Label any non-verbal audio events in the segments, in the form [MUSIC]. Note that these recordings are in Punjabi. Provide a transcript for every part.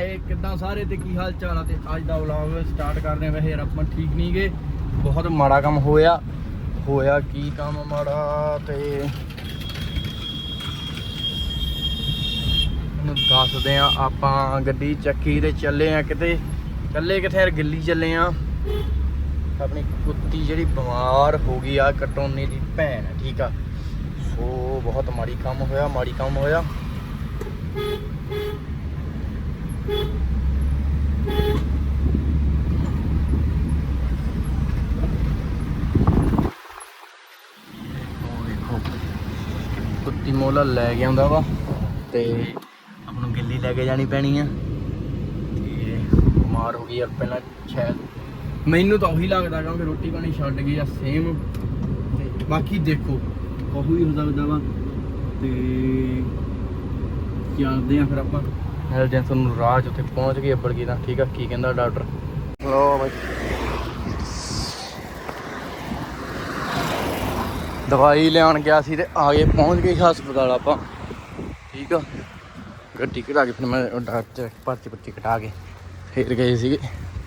ਹਾਏ ਕਿੱਦਾਂ ਸਾਰੇ ਤੇ ਕੀ ਹਾਲ ਚਾਲ ਆ ਤੇ ਅੱਜ ਦਾ ਵਲੌਗ ਸਟਾਰਟ ਕਰਦੇ ਆ। ਵੈਸੇ ਯਾਰ ਆਪਾਂ ਠੀਕ ਨਹੀਂ ਗਏ ਬਹੁਤ ਮਾੜਾ ਕੰਮ ਹੋਇਆ। ਹੋਇਆ ਕੀ ਕੰਮ ਮਾੜਾ ਤੇ ਨੂੰ ਦੱਸਦੇ ਆ ਆਪਾਂ ਗੱਡੀ ਚੱਕੀ ਤੇ ਚੱਲੇ ਆ ਕਿਤੇ। ਚੱਲੇ ਕਿਥੇ ਯਾਰ ਗਿੱਲੀ ਚੱਲੇ ਆ। ਆਪਣੀ ਕੁੱਤੀ ਜਿਹੜੀ ਬਿਮਾਰ ਹੋ ਗਈ ਆ, ਕਟੋਨੇ ਦੀ ਭੈਣ, ਠੀਕ ਆ। ਸੋ ਬਹੁਤ ਮਾੜੀ ਕੰਮ ਹੋਇਆ, ਮਾੜੀ ਕੰਮ ਹੋਇਆ। ਕੁੱਤੀ ਮੋਲਾ ਲੈ ਕੇ ਆਉਂਦਾ ਵਾ ਤੇ ਆਪਾਂ ਨੂੰ ਗਿੱਲੀ ਲੈ ਕੇ ਜਾਣੀ ਪੈਣੀ ਆ। ਤੇ ਬਿਮਾਰ ਹੋ ਗਈ ਯਾਰ ਪਹਿਲਾਂ ਸ਼ਾਇਦ। ਮੈਨੂੰ ਤਾਂ ਉਹੀ ਲੱਗਦਾ ਕਿਉਂਕਿ ਰੋਟੀ ਪਾਣੀ ਛੱਡ ਗਈ ਆ ਸੇਮ ਤੇ ਬਾਕੀ ਦੇਖੋ ਉਹ ਵੀ ਹੋ ਸਕਦਾ ਵਾ ਤੇ ਚੱਲਦੇ ਆ ਫਿਰ ਆਪਾਂ। ਤੁਹਾਨੂੰ ਰਾਹ 'ਚ ਉੱਥੇ ਪਹੁੰਚ ਗਏ ਅੱਬੜ ਗਈ ਤਾਂ ਠੀਕ ਆ? ਕੀ ਕਹਿੰਦਾ ਡਾਕਟਰ? ਲੋ ਬਾਈ ਦਵਾਈ ਲੈਣ ਗਿਆ ਸੀ ਤੇ ਆ ਗਏ ਪਹੁੰਚ ਗਏ ਹਸਪਤਾਲ ਆਪਾਂ। ਠੀਕ ਆ? ਗੱਡੀ ਕਢਾ ਕੇ ਫਿਰ ਮੈਂ ਡਾਕਟਰ ਪਰਚੀ ਪਰਚੀ ਕਟਾ ਕੇ ਫੇਰ ਗਏ ਸੀਗੇ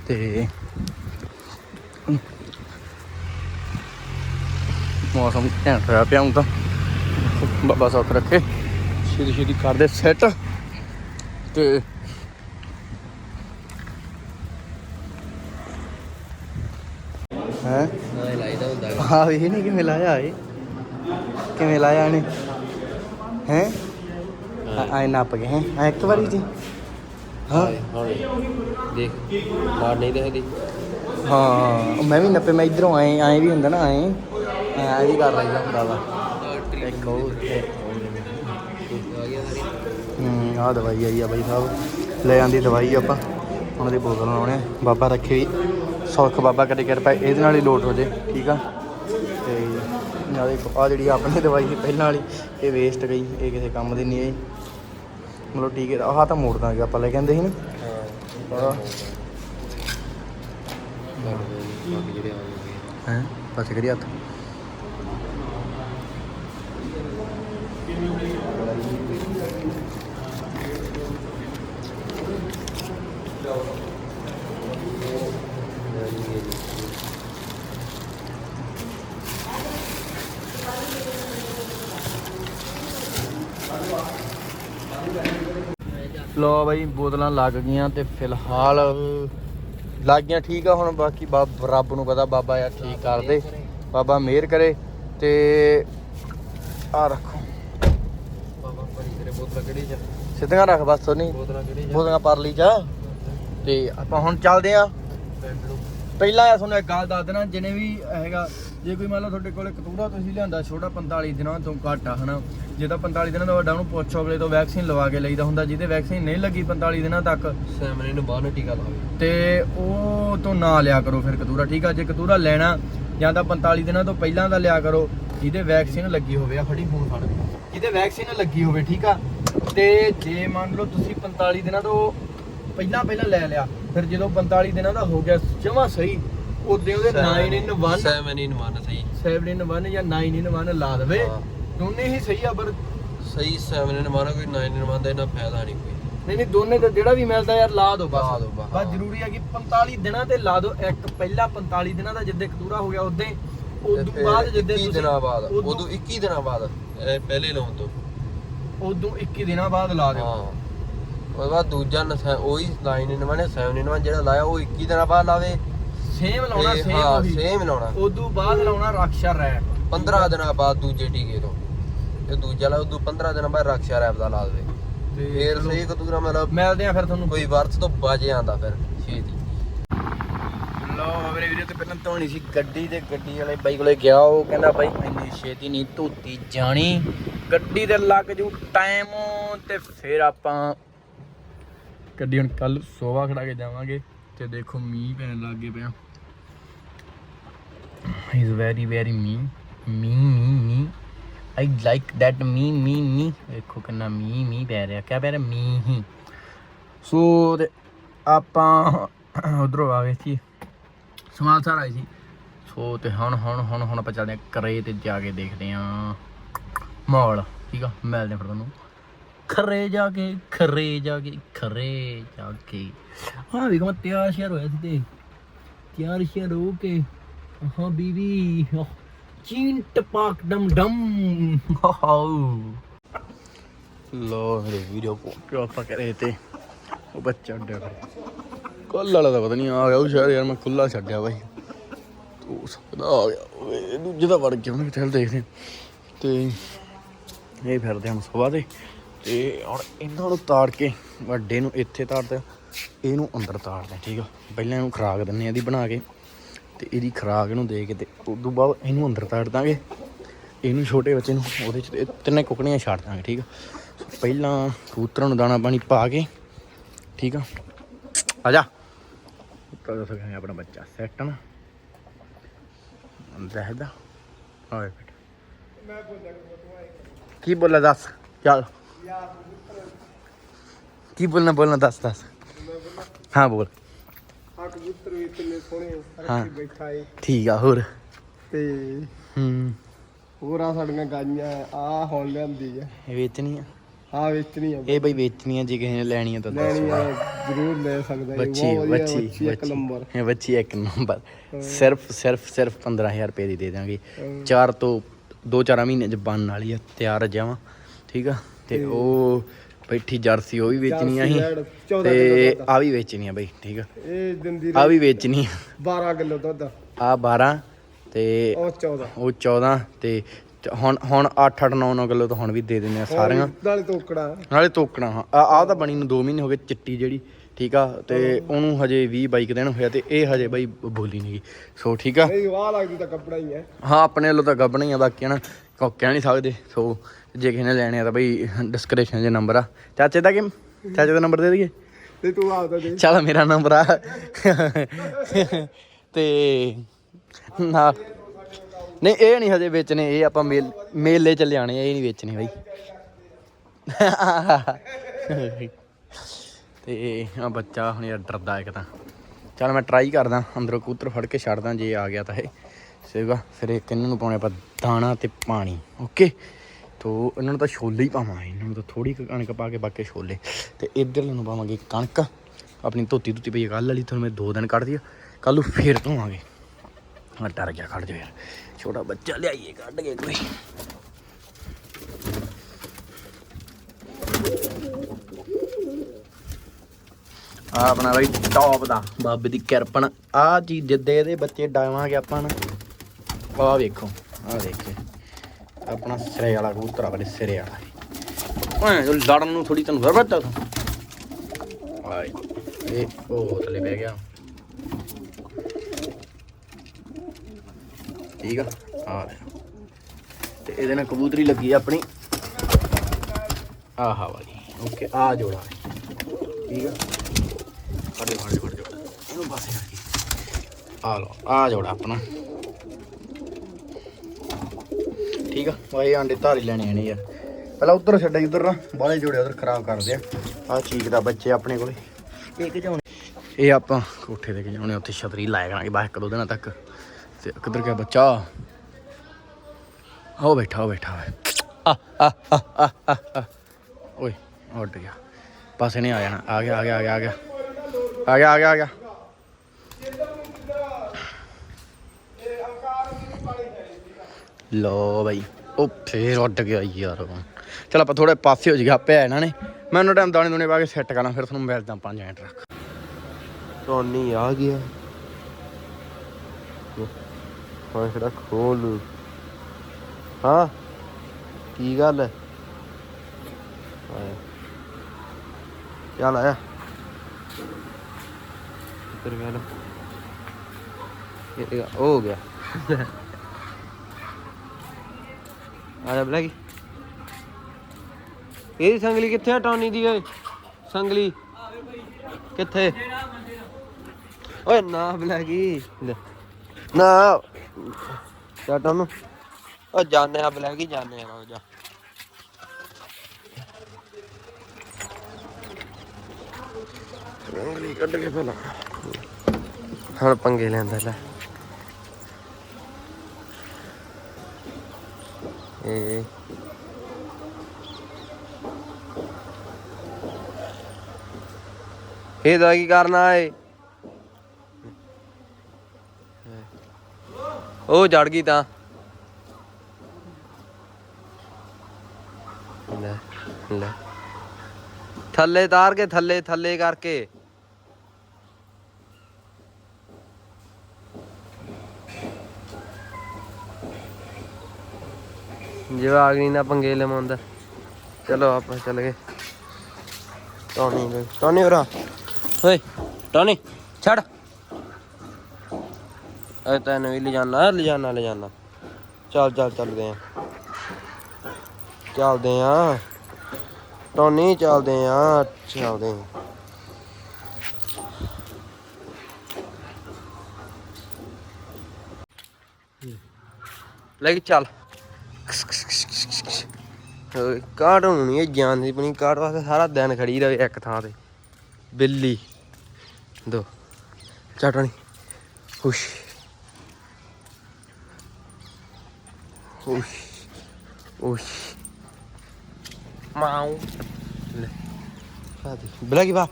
ਤੇ ਮੌਸਮ ਘੈਂਟ ਹੋਇਆ ਪਿਆ ਹੁਣ ਤਾਂ। ਬਾਬਾ ਸੁੱਖ ਰੱਖੇ। ਛੇਤੀ ਛੇਤੀ ਕਰਦੇ ਸੈੱਟ ਤੇ ਹੈ? ਨਾਲੇ ਲਾਈਦਾ ਹੁੰਦਾ ਹਾਂ ਇਹ ਨਹੀਂ ਕਿਵੇਂ ਲਾਇਆ ਏ ਕਿਵੇਂ ਲਾਇਆ ਨੇ ਹੈ? ਆਏ ਨੱਪ ਗਏ ਹੈ? ਆ ਇੱਕ ਵਾਰੀ ਜੀ। ਹਾਂ। ਦੇਖ ਮਾਰ ਨਹੀਂ ਦੇਖਦੀ। ਹਾਂ ਮੈਂ ਵੀ ਨੱਪੇ ਮੈਂ ਇਧਰੋਂ ਆਏ ਆਏ ਵੀ ਹੁੰਦਾ ਨਾ ਆਏ। ਐ ਵੀ ਕਰ ਲਈਦਾ ਹੁੰਦਾ ਵਾ। ਇੱਕ ਉਹ ਹੂੰ, ਆਹ ਦਵਾਈ ਆਈ ਆ ਬਾਈ ਸਾਹਿਬ। ਲੈ ਆਂਦੀ ਦਵਾਈ ਆਪਾਂ। ਉਹਨਾਂ ਦੀ ਬੋਤਲ ਲਾਉਣੇ ਬਾਬਾ ਰੱਖੇ ਵੀ ਸੌਖ ਬਾਬਾ ਕਰੇ ਕਿਰਪਾ ਇਹਦੇ ਨਾਲ ਹੀ ਲੋਟ ਹੋ ਜੇ, ਠੀਕ ਆ? ਤੇ ਨਾਲੇ ਆ ਜਿਹੜੀ ਆਪਣੀ ਦਵਾਈ ਸੀ, ਪਹਿਲਾਂ ਵਾਲੀ, ਇਹ ਵੇਸਟ ਗਈ। ਇਹ ਕਿਸੇ ਕੰਮ ਦੀ ਨਹੀਂ ਆਈ। ਮਤਲਬ ਠੀਕ ਹੈ ਆਹ ਤਾਂ ਮੋੜ ਦਾਂਗੇ ਆਪਾਂ, ਲੈ ਕਹਿੰਦੇ ਸੀ ਨਾ? ਹਾਂ। ਆਹ। ਪਾਸੇ ਕਰੀ ਹੱਥ। ਲੋ ਬਾਈ ਬੋਤਲਾਂ ਲੱਗ ਗਈਆਂ ਤੇ ਫਿਲਹਾਲ ਲੱਗ ਗਈਆਂ ਠੀਕ ਆ ਹੁਣ ਬਾਕੀ ਬਾਬ- ਰੱਬ ਨੂੰ ਪਤਾ ਬਾਬਾ ਯਾਰ ਠੀਕ ਕਰ ਦੇ ਬਾਬਾ ਮਿਹਰ ਕਰੇ ਤੇ ਆ ਰੱਖੋ। ਬਾਬਾ ਪਰੀ ਤੇਰੇ ਬੋਤਲਾਂ ਕਿਹੜੀ ਚ ਸਿੱਧੀਆਂ ਰੱਖ ਬਸ ਨਹੀਂ ਬੋਤਲਾਂ ਕਿਹੜੀ ਚ ਬੋਤਲਾਂ ਪਰ ਲਈ ਜਾ। ਤੇ ਆਪਾਂ ਹੁਣ ਚੱਲਦੇ ਆ। ਪਹਿਲਾਂ ਆ ਤੁਹਾਨੂੰ ਇੱਕ ਗੱਲ ਦੱਸ ਦੇਣਾ ਜਿਹਨੇ ਵੀ ਹੈਗਾ ਜੇ ਕੋਈ ਮੰਨ ਲਓ ਤੁਹਾਡੇ ਕੋਲੇ ਕਤੂਰਾ ਤੁਸੀਂ ਲਿਆਂਦਾ ਛੋਟਾ 45 ਦਿਨਾਂ ਤੋਂ ਘੱਟ ਆ ਹਨਾ? ਜੇ ਤਾਂ 45 ਦਿਨਾਂ ਦਾ ਵੱਡਾ ਉਹਨੂੰ ਪੁੱਛੋ ਅਗਲੇ ਤੋਂ ਵੈਕਸੀਨ ਲਵਾ ਕੇ ਲਈਦਾ ਹੁੰਦਾ ਜਿਹਦੇ ਵੈਕਸੀਨ ਨਹੀਂ ਲੱਗੀ 45 ਦਿਨਾਂ ਤੱਕ। ਸੈਮਨੇ ਨੂੰ ਬਾਹਰ ਟੀਕਾ ਲਾਵੇ ਤੇ ਉਹ ਤੋਂ ਨਾ ਲਿਆ ਕਰੋ ਫਿਰ ਕਤੂਰਾ ਠੀਕ ਆ? ਜੇ ਕਤੂਰਾ ਲੈਣਾ ਜਾਂ ਤਾਂ 45 ਦਿਨਾਂ ਤੋਂ ਪਹਿਲਾਂ ਦਾ ਲਿਆ ਕਰੋ ਜਿਹਦੇ ਵੈਕਸੀਨ ਲੱਗੀ ਹੋਵੇ ਆ ਫੜੀ ਫੋਨ ਫੜ ਜਿਹਦੇ ਵੈਕਸੀਨ ਲੱਗੀ ਹੋਵੇ ਠੀਕ ਆ? ਤੇ ਜੇ ਮੰਨ ਲਓ ਤੁਸੀਂ 45 ਦਿਨਾਂ ਤੋਂ ਪਹਿਲਾਂ ਪਹਿਲਾਂ ਲੈ ਲਿਆ ਫਿਰ ਜਦੋਂ 45 ਦਿਨਾਂ ਦਾ ਹੋ ਗਿਆ ਜਮਾ ਸਹੀ ਉਦੋਂ ਉਹਦੇ 9 in 1 ਸੈਮਨੇ ਨੂੰ ਮੰਨ ਸਹੀ। 7 in 1 ਜਾਂ 9 in 1 ਲਾ ਦੇਵੇ। ਹਾਂ। ਦੋਨੇ ਹੀ ਸਹੀ ਆ ਪਰ ਸਹੀ ਸੈਮਨੇ ਨੂੰ ਮੰਨ ਕੋਈ 9 ਨੂੰ ਮੰਨਦਾ ਇਹਨਾਂ ਫਾਇਦਾ ਨਹੀਂ ਕੋਈ। ਨਹੀਂ ਨਹੀਂ ਦੋਨੇ ਦਾ ਜਿਹੜਾ ਵੀ ਮਿਲਦਾ ਯਾਰ ਲਾ ਦੋ ਬਸ। ਲਾ ਦਿਓ ਬਸ, ਬਸ ਹਾਂ। ਜ਼ਰੂਰੀ ਆ ਕਿ 45 ਦਿਨਾਂ ਤੇ ਲਾ ਦੋ। ਇੱਕ ਪਹਿਲਾ 45 ਦਿਨਾਂ ਦਾ ਜਿੱਦੇ ਕਤੂਰਾ ਹੋ ਗਿਆ ਉਦੋਂ ਹੀ ਉਦੋਂ ਬਾਅਦ ਜਿੱਦੇ 21 ਦਿਨਾਂ ਬਾਅਦ ਉਦੋਂ 21 ਦਿਨਾਂ ਬਾਅਦ ਇਹ ਪਹਿਲੇ ਲਾਉਣ ਤੋਂ। ਉਦੋਂ 21 ਦਿਨਾਂ ਬਾਅਦ ਲਾ ਹਾਂ। ਦਿਓ ਉਹਦੇ ਬਾਅਦ ਦੂਜਾ ਨਸਾ ਉਹੀ 9 ਇਨ 1 7 ਇਨ 1 ਜਿਹੜਾ ਲਾਇਆ ਉਹ 21 ਦਿਨਾਂ ਬਾਅਦ ਲਾਵੇ। ਸੇਮ ਲਾਉਣਾ ਤੇ ਸੇਮ ਹਾਂ ਉਹੀ। ਸੇਮ ਲਾਉਣਾ। ਉਦੋਂ ਬਾਅਦ ਲਾਉਣਾ ਰਕਸ਼ਾ ਰੈਪ। 15 ਦਿਨਾਂ ਬਾਅਦ ਦੂਜੇ ਟੀਕੇ ਤੋਂ। ਤੇ ਦੂਜਾ ਲਾ ਉਦੋਂ 15 ਦਿਨਾਂ ਬਾਅਦ ਰਕਸ਼ਾ ਰੈਪ ਦਾ ਲਾ ਦੇਵੇ। ਫੇਰ ਚਲੋ, ਸਹੀ ਕਤੂਰਾ ਮਤਲਬ ਮਿਲਦੇ ਆ ਫਿਰ ਤੁਹਾਨੂੰ। ਕੋਈ ਵਰਤ ਤੋਂ ਬਚ ਜਾਂਦਾ ਫਿਰ ਛੇਤੀ। ਲਓ ਮੇਰੇ ਵੀਰੇ ਤੇ ਪਹਿਲਾਂ ਧੋਣੀ ਸੀ ਗੱਡੀ ਤੇ ਗੱਡੀ ਵਾਲੇ ਬਾਈ ਕੋਲੇ ਗਿਆ ਉਹ ਕਹਿੰਦਾ ਬਾਈ ਇੰਨੀ ਛੇਤੀ ਨਹੀਂ ਧੋਤੀ ਜਾਣੀ। ਗੱਡੀ ਤੇ ਲੱਗ ਜੂ ਟਾਈਮ ਤੇ ਫਿਰ ਆਪਾਂ ਗੱਡੀ ਹੁਣ ਕੱਲ ਸੋਵਾ ਖੜਾ ਕੇ ਜਾਵਾਂਗੇ। ਤੇ ਦੇਖੋ ਮੀਂਹ ਪੈਣ ਲੱਗ ਗਿਆ ਪਿਆ। Is very very me me me me I like that me me me ਦੇਖੋ ਕਿੰਨਾ ਮੀ ਮੀ ਪੈ ਰਿਹਾ। ਕਿਆ ਪੈ ਰਿਹਾ? ਮੀ ਹੀ ਸੋ ਆਪਾਂ ਉਧਰੋਂ ਆ ਗਏ ਸੀ। ਸਮਾਲ ਸਾਰ ਆਈ ਸੀ। ਸੋ ਤੇ ਹੁਣ ਹੁਣ ਹੁਣ ਹੁਣ ਆਪਾਂ ਚੱਲਦੇ ਆ ਕਰੇ ਤੇ ਜਾ ਕੇ ਦੇਖਦੇ ਆ ਮਾਲ ਠੀਕ ਆ? ਮਿਲਦੇ ਆ ਫਿਰ ਤੁਹਾਨੂੰ। ਖਰੇ ਜਾ ਕੇ ਖਰੇ ਜਾ ਕੇ ਖਰੇ ਜਾ ਕੇ। ਹਾਂ ਵੀ ਮੈਂ ਤਿਆਰ ਸ਼ਿਆਰ ਹੋਇਆ ਸੀ ਤੇ। ਤਿਆਰ ਸ਼ਿਆਰ ਹੋ ਕੇ ਹਾਂ ਬੀਬੀ ਚੀਨ ਟਪਾਕ ਡਮ ਡਮ। ਹਾਉ ਲੋ ਮੇਰੇ ਵੀਡੀਓ ਕੋ ਆਪਾਂ ਕਰੇ ਤੇ। ਉਹ ਬੱਚਾ ਉੱਡਿਆ ਕੱਲ ਵਾਲਾ ਤਾਂ ਪਤਾ ਨਹੀਂ ਆ ਗਿਆ, ਉਹ ਸ਼ਾਇਦ ਯਾਰ ਮੈਂ ਖੁੱਲਾ ਛੱਡਿਆ ਬਾਈ। ਤੂੰ ਸਕਦਾ ਆ ਗਿਆ ਦੂਜੇ ਦਾ ਵੜ ਗਿਆ, ਉਹਨੇ ਚੱਲ ਦੇਖਦੇ। ਤੇ ਇਹ ਫਿਰਦੇ ਹਨ ਸਵਾ ਦੇ ਤੇ ਹੁਣ ਇਹਨਾਂ ਨੂੰ ਤਾੜ ਕੇ ਵੱਡੇ ਨੂੰ ਇੱਥੇ ਤਾੜਦੇ ਇਹਨੂੰ ਅੰਦਰ ਤਾੜਦੇ ਠੀਕ ਆ। ਪਹਿਲਾਂ ਇਹਨੂੰ ਖਰਾਕ ਦਿੰਨੇ ਆ ਇਹਦੀ ਬਣਾ ਕੇ। ਤੇ ਇਹਦੀ ਖਰਾਕ ਇਹਨੂੰ ਦੇ ਕੇ ਤੇ ਉਸ ਤੋਂ ਬਾਅਦ ਇਹਨੂੰ ਅੰਦਰ ਤਾੜ ਦਾਂਗੇ। ਇਹਨੂੰ ਛੋਟੇ ਬੱਚੇ ਨੂੰ ਉਹਦੇ ਚ ਤਿੰਨੇ ਕੁਕੜੀਆਂ ਛੱਡ ਦਾਂਗੇ, ਠੀਕ ਆ? ਪਹਿਲਾਂ ਕਬੂਤਰਾਂ ਨੂੰ ਦਾਣਾ ਪਾਣੀ ਪਾ ਕੇ, ਠੀਕ ਆ? ਆ ਜਾ। ਤਾਂ ਦੱਸ ਗਿਆ ਆਪਣਾ ਬੱਚਾ ਸੈੱਟ ਨਾ। ਰਹਿਦਾ ਆਏ ਕੀ ਬੋਲਾ ਦੱਸ? ਚੱਲ ਕੀ ਬੋਲਣਾ ਬੋਲਣਾ ਦੱਸ ਦੱਸ। ਹਾਂ, ਬੋਲ। ਆ ਕਬੂਤਰ ਵੀ ਕਿੰਨੇ ਸੋਹਣੇ ਹਾਂ। ਰੱਖੀ ਬੈਠਾ ਏ। ਠੀਕ ਆ ਹੋਰ? ਤੇ ਹੂੰ। ਹੋਰ ਆ ਸਾਡੀਆਂ ਗਾਈਆਂ ਆ ਹੁਣ ਲਿਆਂਦੀ ਆ। ਇਹ ਵੇਚਣੀ ਆ? ਆ ਵੇਚਣੀ ਆ। ਇਹ ਬਈ ਵੇਚਣੀ ਆ ਜੇ ਕਿਸੇ ਨੇ ਲੈਣੀ ਆ ਤਾਂ ਲੈਣੀ ਦੱਸੋ ਆ ਜ਼ਰੂਰ ਲੈ ਸਕਦਾ ਬੱਚੀ ਬਹੁਤ ਵਧੀਆ ਬੱਚੀ ਇੱਕ। ਨੰਬਰ। ਇਹ ਬੱਚੀ ਇੱਕ ਨੰਬਰ। ਸਿਰਫ ਸਿਰਫ ਸਿਰਫ 15000 ਰੁਪਏ ਦੀ ਦੇ ਦਾਂਗੇ। ਚਾਰ ਤੋਂ ਦੋ ਚਾਰ ਮਹੀਨੇ ਚ ਬਣਨ ਵਾਲੀ ਆ ਤਿਆਰ ਜਾਵਾਂ ਠੀਕ ਆ? ਤੇ ਉਹ ਬੈਠੀ ਜਰਸੀ ਉਹ ਵੀ ਵੇਚਣੀ ਆ ਜਰਸੀ ਅਸੀਂ ਰੈਡ, 14 ਤੇ ਕਿਲੋ ਦੁੱਧ। ਆ। ਵੀ ਵੇਚਣੀ ਆ ਬਈ ਠੀਕ ਆ। ਇਹ ਦਿੰਦੀ ਆ ਵੀ ਵੇਚਣੀ 12 ਕਿਲੋ ਦੁੱਧ। ਆ 12 ਤੇ ਉਹ 14 ਉਹ 14 ਤੇ ਚ- ਹੁਣ ਹੁਣ 8 8 9 9 ਕਿਲੋ ਤਾਂ ਹੁਣ ਵੀ ਦੇ ਦਿੰਦੇ ਆ ਸਾਰੀਆਂ। ਨਾਲੇ ਤੋਕੜਾ। ਨਾਲੇ ਤੋਕਣਾ ਹਾਂ। ਆ ਆਹ ਤਾਂ ਬਣੀ ਨੂੰ 2 ਮਹੀਨੇ ਹੋ ਗਏ ਚਿੱਟੀ ਜਿਹੜੀ ਠੀਕ ਆ ਤੇ ਉਹਨੂੰ ਹਜੇ 20 22 ਕੁ ਦਿਨ ਹੋਇਆ ਤੇ ਇਹ ਹਜੇ ਬਾਈ ਬੋਲੀ ਨਹੀਂ ਗਈ। ਸੋ ਠੀਕ ਆ। ਨਹੀਂ ਵਾਹ ਲੱਗਦੀ ਤਾਂ ਕੱਪੜਾ ਹੀ ਹੈ। ਹਾਂ ਆਪਣੇ ਵੱਲੋਂ ਤਾਂ ਗੱਬਣੀ ਆ ਬਾਕੀ ਨਾ ਕਹਿ ਨਹੀਂ ਸਕਦੇ ਸੋ ਜੇ ਕਿਸੇ ਨੇ ਲੈਣੇ ਆ ਤਾਂ ਬਈ ਡਿਸਕ੍ਰਿਪਸ਼ਨ 'ਚ ਨੰਬਰ ਆ। ਚਾਚੇ ਦਾ ਕਿ ਚਾਚੇ ਦਾ ਨੰਬਰ ਦੇ ਦਈਏ? ਤੇ ਤੂੰ ਆਪਦਾ ਦੇ ਚੱਲ ਮੇਰਾ ਨੰਬਰ ਆ। ਤੇ ਨਾ ਨਹੀਂ ਇਹ ਨਹੀਂ ਹਜੇ ਵੇਚਣੇ ਇਹ ਆਪਾਂ ਮੇਲ ਮੇਲੇ ਚ ਲਿਆਣੇ ਇਹ ਨਹੀਂ ਵੇਚਣੇ ਬਾਈ। ਤੇ ਆ ਬੱਚਾ ਹੁਣ ਯਾਰ ਡਰਦਾ ਇੱਕ ਤਾਂ। ਚੱਲ ਮੈਂ ਟਰਾਈ ਕਰਦਾ ਅੰਦਰੋਂ ਕਬੂਤਰ ਫੜ ਕੇ ਛੱਡਦਾ ਜੇ ਆ ਗਿਆ ਤਾਂ ਇਹ। ਸੀਗਾ। ਫਿਰ ਇੱਕ ਇਹਨਾਂ ਨੂੰ ਪਾਉਣੇ ਆਪਾਂ ਦਾਣਾ ਤੇ ਪਾਣੀ। ਓਕੇ ਤੋ ਇਹਨਾਂ ਨੂੰ ਤਾਂ ਛੋਲੇ ਹੀ ਪਾਵਾਂਗੇ। ਇਹਨਾਂ ਨੂੰ ਤਾਂ ਥੋੜੀ ਕਣਕ ਪਾ ਕੇ, ਬਾਕੀ ਛੋਲੇ। ਤੇ ਇੱਧਰ ਨੂੰ ਪਾਵਾਂਗੇ ਕਣਕ। ਆਪਣੀ ਧੋਤੀ ਧੁੱਤੀ ਪਈ ਕੱਲ ਵਾਲੀ, ਤੁਹਾਨੂੰ ਮੈਂ ਦੋ ਦਿਨ ਕੱਢ ਦਿਆ। ਕੱਲ ਨੂੰ ਫੇਰ ਧੋਵਾਂਗੇ। ਹਾਂ ਡਰ ਗਿਆ, ਕੱਢ ਜਾ ਯਾਰ। ਛੋਟਾ ਬੱਚਾ ਲਿਆਈਏ, ਕੱਢ ਕੇ ਕੋਈ। ਆ ਆਪਣਾ ਬਈ ਟੌਪ ਦਾ, ਬਾਬੇ ਦੀ ਕਿਰਪਾ ਆ ਚੀਜ਼ ਜਿੱਦੇ ਇਹਦੇ ਬੱਚੇ ਡਾਵਾਂਗੇ ਆਪਾਂ ਨਾ। ਆ ਵੇਖੋ ਆ ਦੇਖੇ ਆਪਣਾ ਸਿਰੇ ਵਾਲਾ ਕਬੂਤਰ ਆ ਬਲੇ ਸਿਰੇ ਵਾਲਾ ਓਏ ਜੋ ਲੜਨ ਨੂੰ ਥੋੜੀ ਤੈਨੂੰ ਜ਼ਰੂਰਤ ਆ ਆਏ ਇਹ ਉਹ ਥੱਲੇ ਬਹਿ ਗਿਆ ਠੀਕ ਆ ਆ ਲੈ ਤੇ ਇਹਦੇ ਨਾਲ ਕਬੂਤਰੀ ਲੱਗੀ ਆ ਆਪਣੀ ਆਹਾ ਵਾਲੀ ਓਕੇ ਆ ਜੋੜਾ ਠੀਕ ਆ ਫੜੇ ਫੜੇ ਫੜੇ ਜੋੜਾ ਇਹਨੂੰ ਪਾਸੇ ਕਰਕੇ ਆ ਲੋ ਆ ਜੋੜਾ ਆਪਣਾ ਠੀਕ ਆ? ਵਾਏ ਆਂਡੇ ਧਾਰੀ ਲੈਣੇ ਨੇ ਯਾਰ ਪਹਿਲਾਂ ਉਧਰ ਛੱਡਿਆ ਉਧਰ ਨਾ ਬਾਹਲੇ ਜੋੜੇ ਉਧਰ ਖਰਾਬ ਕਰਦੇ ਆ। ਆ ਚੀਕ ਦਾ ਬੱਚੇ ਆਪਣੇ ਕੋਲੇ। ਇੱਕ ਜਾਉਣੇ ਇਹ ਆਪਾਂ ਕੋਠੇ ਤੇ ਜਾਉਣੇ ਉੱਥੇ ਛਤਰੀ ਲਾਇਆ ਕਰਾਂਗੇ ਬਾਅਦ ਇੱਕ ਦੋ ਦਿਨਾਂ ਤੱਕ। ਤੇ ਕਿੱਧਰ ਗਿਆ ਬੱਚਾ? ਆਓ ਬੈਠਾ ਆਓ ਬੈਠਾ ਓਏ ਆ ਆ ਆ, ਆ ਓਏ ਉੱਡ ਗਿਆ। ਪਾਸੇ ਨਹੀਂ ਆ ਜਾਣਾ। ਆ ਗਿਆ ਆ ਗਿਆ ਆ ਗਿਆ। ਆ ਗਿਆ ਆ ਗਿਆ ਆ ਗਿਆ ਆ ਗਿਆ ਲੋ ਬਾਈ। ਉਹ ਫੇਰ ਉੱਡ ਗਿਆ ਯਾਰ। ਚਲ ਆਪਾਂ ਥੋੜੇ ਪਾਸੇ ਹੋ ਜਿਹਾ ਪਿਆ ਇਹਨਾਂ ਨੇ। ਮੈਂ ਉਹਨਾਂ ਟਾਈਮ ਦਾਣੇ ਦੂਣੇ ਪਾ ਕੇ ਸੈੱਟ ਕਰਾਂ, ਫਿਰ ਤੁਹਾਨੂੰ ਮਿਲਦਾ 5 ਮਿੰਟ ਰੱਖ। ਟੋਨੀ ਆ ਗਿਆ। ਹਾਂ ਕਿਹੜਾ ਖੋਲ। ਹਾਂ, ਕੀ ਗੱਲ ਹੈ ਚੱਲ ਆਇਆ। ਇੱਧਰ ਗੱਲ ਇਹ ਇਹ ਹੋ ਗਿਆ। ਆ ਜਾ ਬਲੈਕੀ ਇਹਦੀ ਸੰਗਲੀ ਕਿੱਥੇ ਆ ਟੌਨੀ ਦੀ ਓਏ? ਸੰਗਲੀ। ਕਿੱਥੇ? ਓਏ ਨਾ ਬਲੈਕੀ ਲੈ। ਨਾ। ਚਾਟਾ ਨੂੰ ਉਹ ਜਾਣੇ ਆ ਬਲੈਕੀ ਜਾਣੇ ਆ ਰੋ ਜਾ। ਰੰਗਲੀ ਕੱਢ ਕੇ ਭਲਾ ਹੁਣ ਪੰਗੇ ਲੈਂਦਾ ਲੈ। Mhm. ਇਹਦਾ ਕੀ ਕਰਨਾ ਏ? ਉਹ ਜੜ ਗਈ ਤਾਂ। ਲੈ ਲੈ। ਥੱਲੇ ਤਾਰ ਕੇ ਥੱਲੇ ਥੱਲੇ ਕਰਕੇ। ਜਵਾਗਣੀ ਨਾ ਪੰਗੇ ਲਵਾਉਂਦਾ। ਚਲੋ ਆਪਾਂ ਚੱਲ ਗਏ। ਟੋਨੀ ਗਏ ਟੋਨੀ ਉਰਾ। ਓਏ, ਟੋਨੀ, ਛੱਡ। ਐ ਤੈਨੂੰ ਵੀ ਲਿਜਾਨਾ ਲਿਜਾਨਾ ਲਿਜਾਨਾ। ਚੱਲ ਚੱਲ, ਚੱਲਦੇ ਆ। ਚੱਲਦੇ ਆ। ਟੋਨੀ, ਚੱਲਦੇ ਆ। ਚੱਲਦੇ ਆ। ਲੈ ਕੇ ਚੱਲ। ਕਾਟ ਹੋਣੀ ਹੈ ਜਾਨ ਦੀ ਪਣੀ ਕਾਟ ਵਾਸਤੇ ਸਾਰਾ ਦਿਨ ਖੜੀ ਰਵੇ ਇੱਕ ਥਾਂ ਤੇ। ਬਿੱਲੀ, ਦੋ, ਚਟਣੀ, ਖੁਸ਼। ਖੁਸ਼ ਖੁਸ਼। ਮਾਉ ਲੈ ਸਾਦੀ ਬਲਾ ਕੀ ਬਾ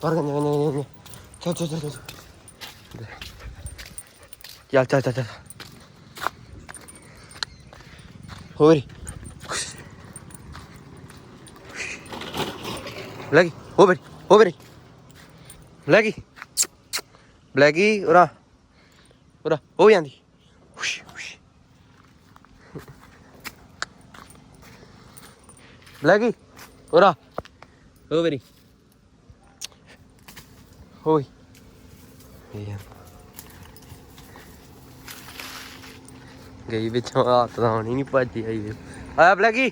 ਪਰ ਗੰਨੇ ਗੰਨੇ ਗੰਨੇ ਚੱਲ ਚੱਲ ਚੱਲ। ਚੱਲ ਚੱਲ ਚੱਲ ਚੱਲ। hoor. Blacky, hoor, hoor. Blacky, Blacky, ora, ora, hoor je Andy? Blacky, ora, hoor je? Hoi, hier. ਗਈ ਵਿੱਚੋਂ ਹੱਥ ਤਾਂ ਹੋਣੀ ਨਹੀਂ ਭੱਜੀ ਆਈ ਵੇ। ਆਇਆ ਬਲੈਕੀ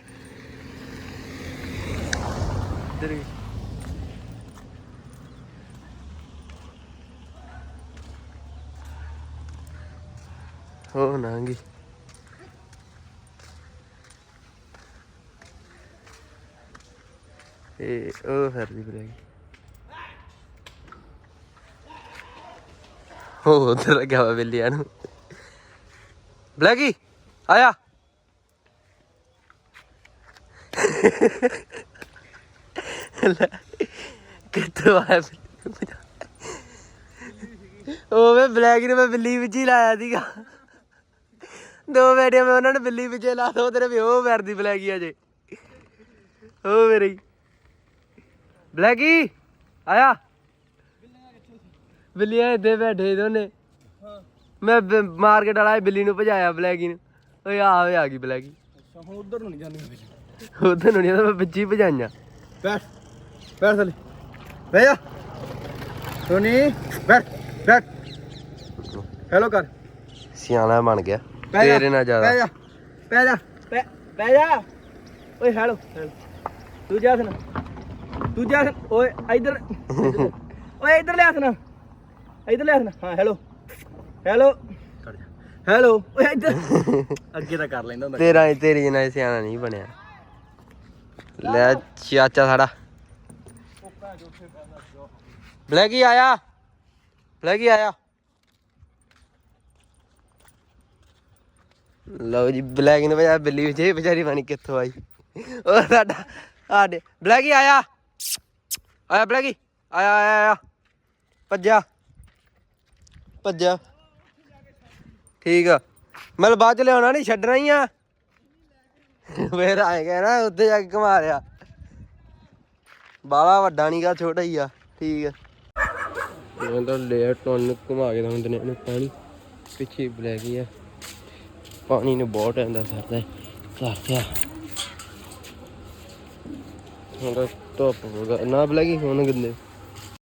ਇੱਧਰ ਗਈ ਹੋ ਨਾਂਗੀ। ਇਹ ਉਹ ਫਿਰਦੀ ਬਲੈਕੀ ਹੋ ਉਧਰ ਲੱਗਿਆ ਵਾ ਬਿੱਲੀਆਂ ਨੂੰ। ਬਲੈਕੀ ਆਇਆ। ਕਿੱਥੋਂ ਆਇਆ ਬਿੱਲੀ? ਉਹ ਵੇ ਬਲੈਕੀ ਨੂੰ ਮੈਂ ਬਿੱਲੀ ਵਿੱਚ ਹੀ ਲਾਇਆ ਸੀਗਾ। ਦੋ ਬੇਟੀਆਂ ਮੈਂ ਉਹਨਾਂ ਨੇ ਬਿੱਲੀ ਵਿੱਚ ਹੀ ਲਾ ਦੋ ਤੇਰੇ ਵੀ ਉਹ ਫਿਰਦੀ ਬਲੈਕੀ ਅਜੇ ਉਹ ਮੇਰੀ ਬਲੈਕੀ ਆਇਆ। ਬਿੱਲੀਆਂ ਇੱਥੇ ਬੈਠੇ ਦੋਨੇ। ਮੈਂ ਮਾਰਕੀਟ ਵਾਲਾ ਇਹ ਬਿੱਲੀ ਨੂੰ ਭਜਾਇਆ ਬਲੈਕੀ ਨੂੰ। ਓਏ ਆ ਓਏ ਆ ਗਈ ਬਲੈਕੀ ਹੁਣ ਉਧਰ ਨੂੰ ਨਹੀਂ ਜਾਂਦੀ ਉਧਰ ਨੂੰ ਨਹੀਂ ਮੈਂ ਵਿੱਚ ਭਜਾਈਆਂ। ਬੈਠ ਬੈਠ ਥੱਲੇ। ਬਹਿ ਜਾ। ਬੈਠ ਬੈਠ। ਹੈਲੋ ਕਰ। ਸਿਆਣਾ ਬਣ ਗਿਆ। ਜਾ, ਤੇਰੇ ਨਾਲ ਬਹਿ ਜ਼ਿਆਦਾ ਜਾ ਬਹਿ ਜਾ। ਬਹਿ- ਬਹਿ ਜਾ। ਓਏ ਹੈਲੋ ਹੈਲੋ। ਤੂੰ ਜਾ ਸਨ ਤੂੰ ਜਾ ਓਏ ਇਧਰ। [LAUGHS] ਓਏ ਇਧਰ ਲੈ ਸਨ ਇਧਰ ਲੈ ਸਨ ਹਾਂ ਹੈਲੋ। ਹੈਲੋ ਹੈਲੋ ਓਏ ਇਧਰ ਅੱਗੇ ਤਾਂ ਕਰ ਲੈਂਦਾ ਹੁੰਦਾ ਤੇਰਾ ਤੇਰੀ ਜਿੰਨਾ ਸਿਆਣਾ ਨਹੀਂ ਬਣਿਆ। ਲੈ ਚਾਚਾ ਸਾਡਾ। ਬਲੈਕੀ ਆਇਆ। ਬਲੈਕੀ ਆਇਆ। ਲਓ ਜੀ ਬਲੈਕ ਨੇ ਵਜਾ ਬਿੱਲੀ ਵਿੱਚ ਇਹ ਵਿਚਾਰੀ ਬਣੀ ਕਿੱਥੋਂ ਆਈ। ਉਹ ਸਾਡਾ ਆਡੇ ਬਲੈਕੀ ਆਇਆ। ਆਇਆ ਬਲੈਕੀ ਆਇਆ ਆਇਆ ਆਇਆ। ਭੱਜਾ ਭੱਜਾ ਠੀਕ ਆ। ਮੈਂ ਬਾਅਦ ਚ ਲਿਆਉਣਾ ਨਹੀਂ ਛੱਡਣਾ ਹੀ ਆ। ਫੇਰ ਆਏ ਕਹਿਣਾ, ਉੱਥੇ ਜਾ ਕੇ ਘੁਮਾ ਰਿਆ ਬਾਲਾ ਵੱਡਾ ਨਹੀਂਗਾ ਛੋਟਾ ਹੀ ਆ, ਠੀਕ ਆ। ਮੈਂ ਤਾਂ ਲਿਆ ਟੋਨ ਘੁਮਾ ਕੇ ਦਉਂਦੇ ਨੇ ਇਹਨੂੰ ਪਾਣੀ। ਪਿੱਛੇ ਬਲੈਕ ਹੀ ਆ। ਪਾਣੀ ਨੂੰ ਬਹੁਤ ਟਾਈਮ ਦਾ ਸਰਦਾ ਘਰ ਤੇ ਆ ਹੁਣ ਤਾਂ ਧੁੱਪ ਹੋ ਗਿਆ ਨਾ ਬਲੈਕ ਹੀ ਹੁਣ ਗੰਦੇ